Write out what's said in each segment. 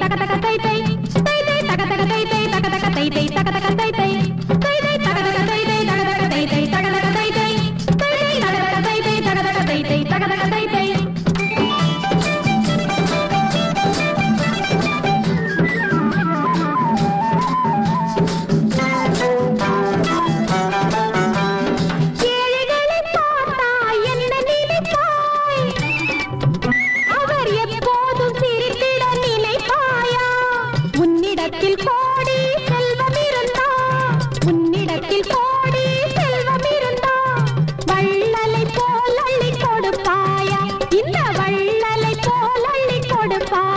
తగ తగ తై తై Goodbye.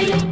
Bye.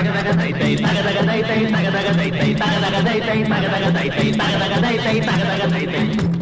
తగదగదైతై తగదగదైతై తగదగదైతై తగదగదైతై తగదగదైతై తగదగదైతై తగదగదైతై